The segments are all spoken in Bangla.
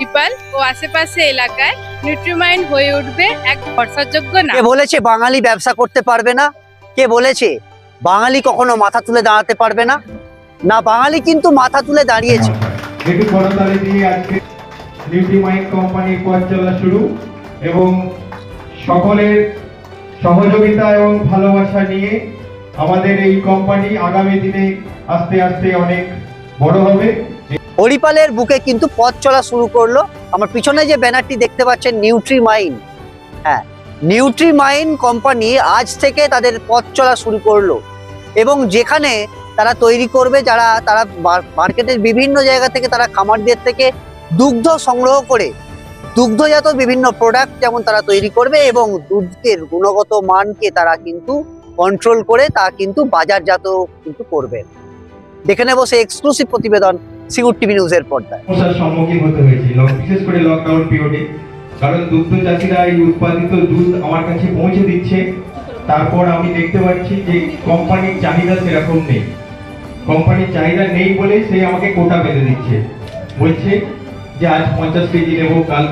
বরিপাল ও আশেপাশে এলাকায় নিউট্রিমাইন হয়ে উঠবে এক ভরসাযোগ্য নাম। কে বলেছে বাঙালি ব্যবসা করতে পারবে না? কে বলেছে বাঙালি কখনো মাথা তুলে দাঁড়াতে পারবে না? না বাঙালি কিন্তু মাথা তুলে দাঁড়িয়েছে। একটু করতালি দিয়ে আজকে নিউট্রি মাইন্ড কোম্পানির পথ চলা শুরু এবং সকলের সহযোগিতা এবং ভালোবাসা নিয়ে আমাদের এই কোম্পানি আগামী দিনে আস্তে আস্তে অনেক বড় হবে। হরিপালের বুকে কিন্তু পথ চলা শুরু করল। আমার পিছনে যে ব্যানারটি দেখতে পাচ্ছেন নিউট্রি মাইন হ্যাঁ নিউট্রি মাইন কোম্পানি আজ থেকে তাদের পথ চলা শুরু করল। এবং যেখানে তারা তৈরি করবে, যারা, তারা মার্কেটের বিভিন্ন জায়গা থেকে তারা খামারদের থেকে দুগ্ধ সংগ্রহ করে, দুগ্ধজাত বিভিন্ন প্রোডাক্ট যেমন তারা তৈরি করবে এবং দুধের গুণগত মানকে তারা কিন্তু কন্ট্রোল করে, তা কিন্তু বাজারজাত কিন্তু করবে। দেখে নেব সেই এক্সক্লুসিভ প্রতিবেদন। সিউর টিভি নিউজের পর্দায়। সম্মুখীন হতে হয়েছে। লক- বিশেষ করে লকডাউন পিরিয়ডে কারণ দুগ্ধ চাষিরা এই উৎপাদিত দুধ আমার কাছে পৌঁছে দিচ্ছে। তারপর আমি দেখতে পাচ্ছি যে কোম্পানির চাহিদা সেরকম নেই। কোম্পানির চাহিদা নেই বলে সে আমাকে কোটা বেঁধে দিচ্ছে। বলছে যে আজ পঞ্চাশ কেজি নেব, কাল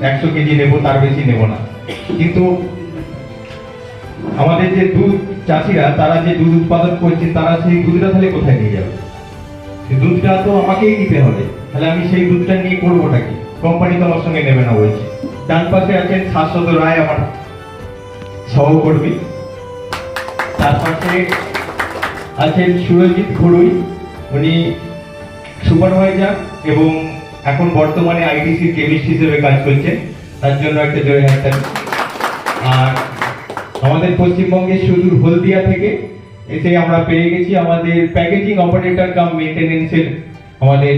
একশো কেজি নেব, তার বেশি নেব না। কিন্তু আমাদের যে দুধ চাষিরা, তারা যে দুধ উৎপাদন করছে, তারা সেই দুধটা তাহলে কোথায় নিয়ে যাবে? দুধটা তো আমাকেই নিতে হবে। তাহলে আমি সেই দুধটা নিয়ে করবোটা কি? কোম্পানি তো আমার সঙ্গে নেবে না বলছে। ডান পাশে আছেন শাশ্বত রায় আমার সহকর্মী। তার পাশে আছেন সুরজিৎ ঘুরুই উনি সুপারভাইজার এবং এখন বর্তমানে আইটিসি কেমিস্ট হিসেবে কাজ করছেন। তার জন্য একটা জয় হাততালি। আর আমাদের পশ্চিমবঙ্গের সুদূর হলদিয়া থেকে এসে আমরা পেয়ে গেছি আমাদের প্যাকেজিং অপারেটর কাম মেনটেনেন্সের আমাদের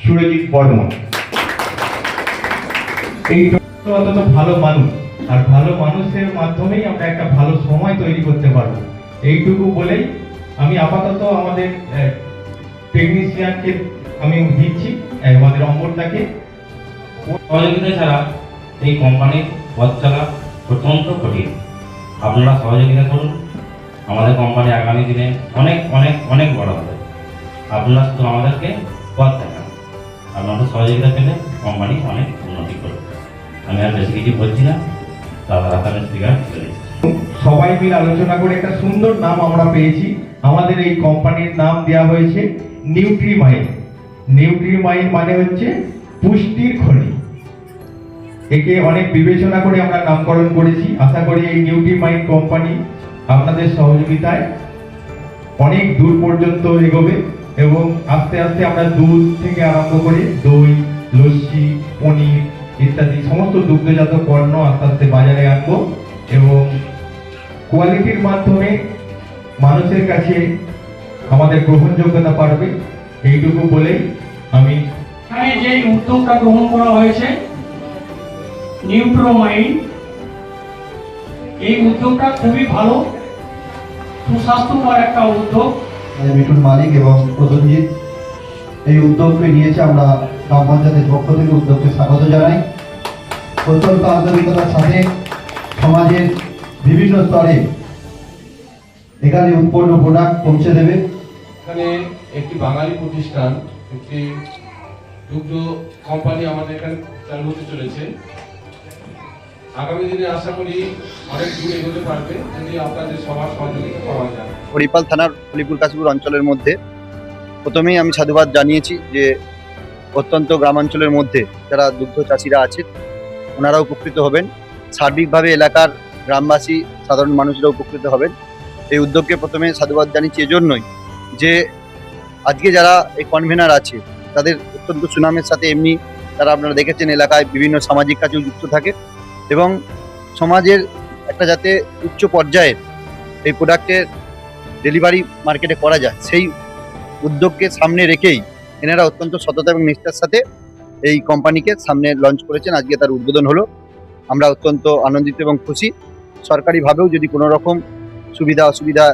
সুরজিৎ বর্মন। এই অন্তত ভালো মানুষ। আর ভালো মানুষের মাধ্যমেই আমরা একটা ভালো সময় তৈরি করতে পারব। এইটুকু বলেই আমি আপাতত আমাদের টেকনিশিয়ানকে আমি দিচ্ছি আমাদের অম্বরটাকে। সহযোগিতা ছাড়া এই কোম্পানির পথ চলা অত্যন্ত কঠিন। আপনারা সহযোগিতা করুন। আমাদের কোম্পানি আগামী দিনে অনেক অনেক অনেক বড় হবে। আপনারা শুধু আমাদেরকে পথ দেখান। আপনাদের সহযোগিতা পেলে কোম্পানি অনেক উন্নতি করবে। আমি আর বেশি কিছু বলছি না। তারা স্পিকার চলে যাচ্ছে সবাই মিলে আলোচনা করে একটা সুন্দর নাম আমরা পেয়েছি। আমাদের এই কোম্পানির নাম দেওয়া হয়েছে নিউট্রিমাইন নিউট্রিমাইন মানে হচ্ছে পুষ্টির খনি। একে অনেক বিবেচনা করে আমরা নামকরণ করেছি। আশা করি এই নিউট্রিমাইন কোম্পানি আপনাদের সহযোগিতায় অনেক দূর পর্যন্ত এগোবে এবং আস্তে আস্তে আমরা দুধ থেকে আরম্ভ করে দই, লস্যি, পনির ইত্যাদি সমস্ত দুগ্ধজাত পণ্য আস্তে আস্তে বাজারে আনব এবং কোয়ালিটির মাধ্যমে মানুষের কাছে আমাদের গ্রহণযোগ্যতা বাড়বে। এইটুকু বলেই আমি যে উদ্যোগটা গ্রহণ করা হয়েছে নিউট্রোমাইন এই উদ্যোগটা খুবই ভালো। সুস্বাস্থ্যকর একটা উদ্যোগ। মিঠুন মালিক এবং প্রসঞ্জিৎ এই উদ্যোগকে নিয়েছে আমরা গ্রাম পঞ্চায়েতের পক্ষ থেকে উদ্যোগকে স্বাগত জানাই। অত্যন্ত আন্তরিকতার সাথে সমাজের বিভিন্ন স্তরে এখানে উৎপন্ন প্রোডাক্ট পৌঁছে দেবে। এখানে একটি বাঙালি প্রতিষ্ঠান একটি দুগ্ধ কোম্পানি আমাদের এখানে চালু হতে চলেছে। আগামী দিনে আশা করি অনেক দূর এগোতে পারবে। যদি আপনাদের সবার সহযোগিতা পাওয়া যায়। হরিপাল থানার হলিপুর কাশীপুর অঞ্চলের মধ্যে প্রথমেই আমি সাধুবাদ জানিয়েছি যে অত্যন্ত গ্রামাঞ্চলের মধ্যে যারা দুগ্ধ চাষিরা আছেন ওনারা উপকৃত হবেন। সার্বিকভাবে এলাকার গ্রামবাসী, সাধারণ মানুষরা উপকৃত হবেন। এই উদ্যোগকে প্রথমে সাধুবাদ জানিয়েছি এজন্যই যে আজকে যারা এই কনভেনার আছে, তাদের অত্যন্ত সুনামের সাথে এমনি তারা আপনারা দেখেছেন এলাকায় বিভিন্ন সামাজিক কাজেও যুক্ত থাকে। এবং সমাজের একটা যাতে উচ্চ পর্যায়ের এই প্রোডাক্টের ডেলিভারি মার্কেটে করা যায়, সেই উদ্যোগকে সামনে রেখেই এনারা অত্যন্ত সততা এবং নিষ্ঠার সাথে এই কোম্পানিকে সামনে লঞ্চ করেছেন। আজকে তার উদ্বোধন হলো। আমরা অত্যন্ত আনন্দিত এবং খুশি। সরকারিভাবেও যদি কোনো রকম সুবিধা অসুবিধা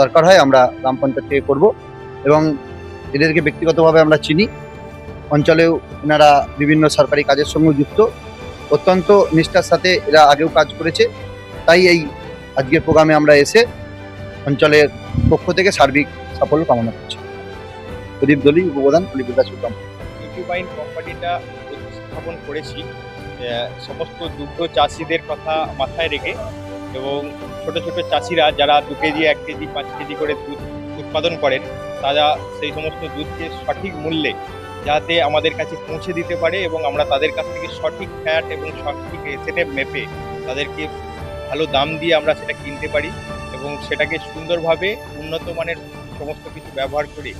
দরকার হয়, আমরা গ্রাম পঞ্চায়েত থেকে করব এবং এদেরকে ব্যক্তিগতভাবে আমরা চিনি। অঞ্চলেও এনারা বিভিন্ন সরকারি কাজের সঙ্গে যুক্ত। অত্যন্ত নিষ্ঠার সাথে এরা আগেও কাজ করেছে। তাই এই আজকের প্রোগ্রামে আমরা এসে অঞ্চলের পক্ষ থেকে সার্বিক সাফল্য কামনা করছি। প্রদীপ দলি, উপপ্রধান কলিকাতা সুকাম নিউট্রিমাইন কোম্পানিটা উপস্থাপন করেছি। সমস্ত দুগ্ধ চাষিদের কথা মাথায় রেখে এবং ছোট ছোট চাষিরা যারা দু কেজি, এক কেজি, পাঁচ কেজি করে দুধ উৎপাদন করেন, তারা সেই সমস্ত দুধকে সঠিক মূল্যে যাতে আমাদের কাছে পৌঁছে দিতে পারে এবং আমরা তাদের কাছ থেকে সঠিক ফ্যাট এবং সঠিক এসেনে মেপে তাদেরকে ভালো দাম দিয়ে আমরা সেটা কিনতে পারি এবং সেটাকে সুন্দরভাবে উন্নত মানের সমস্ত কিছু ব্যবহার করে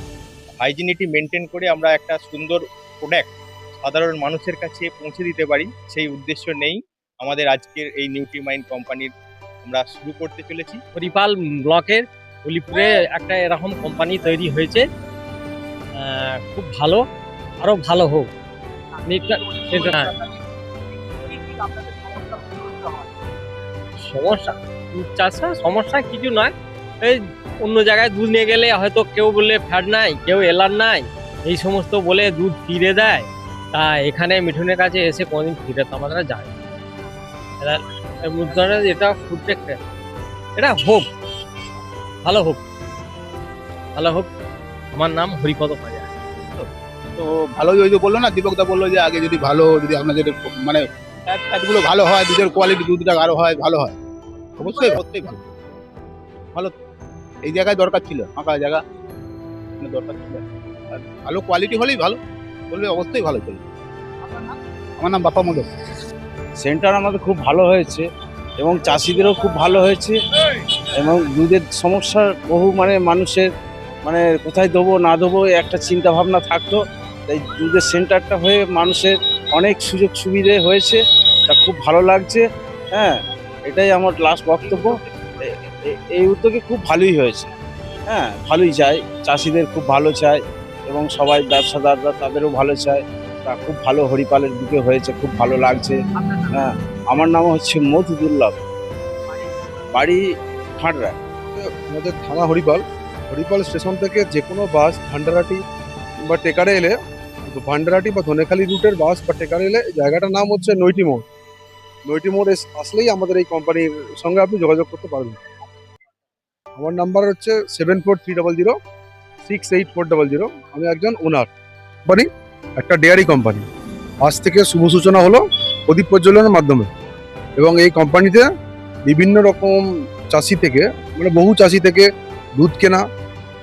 হাইজিনিটি মেনটেন করে আমরা একটা সুন্দর প্রোডাক্ট সাধারণ মানুষের কাছে পৌঁছে দিতে পারি। সেই উদ্দেশ্য নেই আমাদের আজকের এই নিউট্রিমাইন কোম্পানির আমরা শুরু করতে চলেছি। হরিপাল ব্লকের হলিপুরে একটা এরকম কোম্পানি তৈরি হয়েছে। খুব ভালো। আরও ভালো হোক। নিটা- সমস্যা চাষে সমস্যা কিছু নয়। এই অন্য জায়গায় দুধ নিয়ে গেলে হয়তো কেউ বললে ফ্যাট নাই কেউ এলার নাই। এই সমস্ত বলে দুধ ফিরে দেয়। তা এখানে মিঠুনের কাছে এসে কোনোদিন ফিরে তো আমাদের যায় এটা ফুড এটা হোক। ভালো হোক। ভালো হোক। আমার নাম হরিপদ পাজা তো ভালোই ওই যে বলল না দীপকদা বলল যে আগে যদি ভালো যদি আপনাদের মানে ফ্যাট ভালো হয় দুধের কোয়ালিটি দুধটা আরও হয় ভালো হয়। অবশ্যই অবশ্যই ভালো। ভালো। এই জায়গায় দরকার ছিল ফাঁকা জায়গা। দরকার ছিল। আর ভালো কোয়ালিটি হলেই ভালো বললে অবশ্যই ভালো চলবে। আমার নাম বাপা মোদক সেন্টার আমাদের খুব ভালো হয়েছে এবং চাষিদেরও খুব ভালো হয়েছে এবং দুধের সমস্যার বহু মানে মানুষের মানে কোথায় দেবো, না দেবো একটা চিন্তা ভাবনা থাকতো। তাই দুধের সেন্টারটা হয়ে মানুষের অনেক সুযোগ সুবিধে হয়েছে, তা খুব ভালো লাগছে হ্যাঁ? এটাই আমার লাস্ট বক্তব্য। এই উদ্যোগে খুব ভালোই হয়েছে হ্যাঁ? ভালোই চাই, চাষিদের খুব ভালো চাই এবং সবাই ব্যবসাদাররা তাদেরও ভালো চায়। তা খুব ভালো হরিপালের বুকে হয়েছে, খুব ভালো লাগছে হ্যাঁ? আমার নাম হচ্ছে মধুদুর্লভ বাড়ি খাঁড়রা। আমাদের থানা হরিপাল। হরিপাল স্টেশন থেকে যে কোনো বাস, ভান্ডারাটি বা টেকারে এলে, ভান্ডারাটি বা ধনেখালি রুটের বাস বা টেকারে এলে জায়গাটার নাম হচ্ছে নৈটি মোড়। নৈটি মোড় আসলেই আমাদের এই কোম্পানির সঙ্গে আপনি যোগাযোগ করতে পারবেন। আমার নাম্বার হচ্ছে seven four three double zero, six eight four double zero. আমি একজন ওনার। কোম্পানি, একটা ডেয়ারি কোম্পানি। আজ থেকে শুভ সূচনা হলো প্রদীপ প্রজ্বলনের মাধ্যমে। এবং এই কোম্পানিতে বিভিন্ন রকম চাষি থেকে মানে বহু চাষি থেকে দুধ কেনা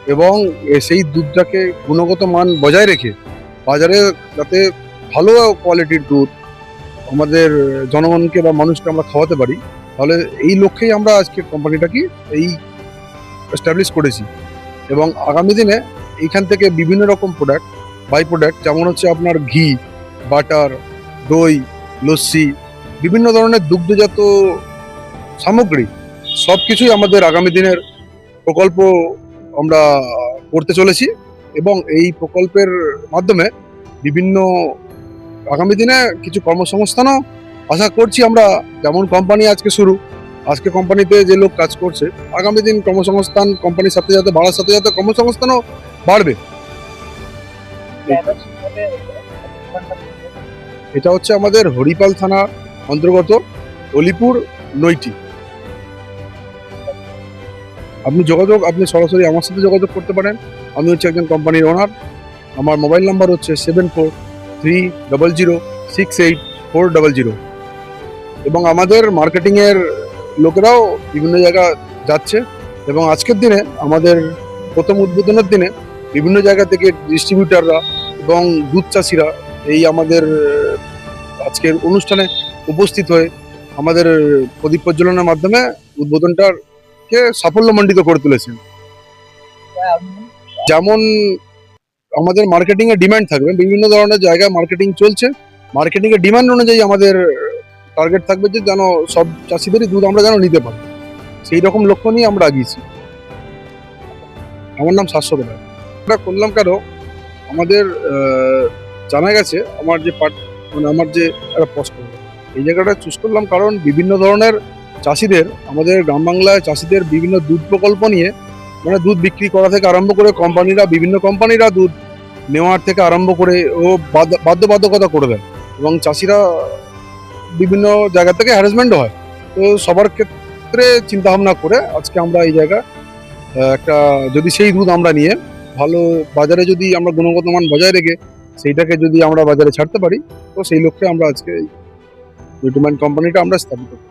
এবং সেই দুধটাকে গুণগত মান বজায় রেখে বাজারে যাতে ভালো কোয়ালিটির দুধ আমাদের জনগণকে বা মানুষকে আমরা খাওয়াতে পারি, তাহলে এই লক্ষ্যেই আমরা আজকে কোম্পানিটাকে এই এস্টাবলিশ করেছি এবং আগামী দিনে এইখান থেকে বিভিন্ন রকম প্রোডাক্ট বাই প্রোডাক্ট যেমন হচ্ছে আপনার ঘি বাটার দই, লস্যি, বিভিন্ন ধরনের দুগ্ধজাত সামগ্রী সব কিছুই আমাদের আগামী দিনের প্রকল্প আমরা করতে চলেছি এবং এই প্রকল্পের মাধ্যমে বিভিন্ন আগামী দিনে কিছু কর্মসংস্থানও আশা করছি আমরা যেমন কোম্পানি আজকে শুরু, আজকে কোম্পানিতে যে লোক কাজ করছে, আগামী দিন কর্মসংস্থান কোম্পানির সাথে সাথে বাড়ার সাথে সাথে কর্মসংস্থানও বাড়বে। এটা হচ্ছে আমাদের হরিপাল থানা অন্তর্গত অলিপুর নৈটি। আপনি যোগাযোগ, আপনি সরাসরি আমার সাথে যোগাযোগ করতে পারেন। আমি হচ্ছে একজন কোম্পানির ওনার আমার মোবাইল নাম্বার হচ্ছে seven four three double zero six eight four double zero এবং আমাদের মার্কেটিংয়ের লোকেরাও বিভিন্ন জায়গা যাচ্ছে। এবং আজকের দিনে, আমাদের প্রথম উদ্বোধনের দিনে বিভিন্ন জায়গা থেকে ডিস্ট্রিবিউটাররা এবং দুধ চাষিরা এই আমাদের, আজকের অনুষ্ঠানে উপস্থিত হয়ে আমাদের প্রদীপ প্রজ্বলনের মাধ্যমে উদ্বোধনটার কে সাফল্যমণ্ডিত করে তুলেছেন? যেমন আমাদের মার্কেটিং এর ডিমান্ড থাকবে, বিভিন্ন ধরনের জায়গায় মার্কেটিং চলছে। মার্কেটিং এর ডিমান্ড অনুযায়ী আমাদের টার্গেট থাকবে যে যেন সব চাষিদেরই দুধ আমরা যেন নিতে পারি। সেই রকম লক্ষ্য নিয়ে আমরা আগিয়েছি। আমার নাম শাশ্বত রায়। আমরা করলাম কেন? আমাদের জানা গেছে আমার যে পার্ট মানে আমার যে একটা পোস্ট এই জায়গাটা চুজ করলাম কারণ বিভিন্ন ধরনের চাষিদের, আমাদের গ্রাম বাংলায় চাষিদের বিভিন্ন দুধ প্রকল্প নিয়ে মানে দুধ বিক্রি করা থেকে আরম্ভ করে কোম্পানিরা, বিভিন্ন কোম্পানিরা দুধ নেওয়ার থেকে আরম্ভ করে ও বাধ্য- বাধ্যবাধকতা করে দেয় এবং চাষিরা বিভিন্ন জায়গা থেকে হ্যারাসমেন্টও হয় তো সবার ক্ষেত্রে চিন্তা ভাবনা করে আজকে আমরা এই জায়গা একটা যদি সেই দুধ আমরা নিয়ে ভালো বাজারে যদি আমরা গুণগত মান বজায় রেখে সেইটাকে যদি আমরা বাজারে ছাড়তে পারি, তো সেই লক্ষ্যে আমরা আজকে এই কোম্পানিটা আমরা স্থাপিত করি।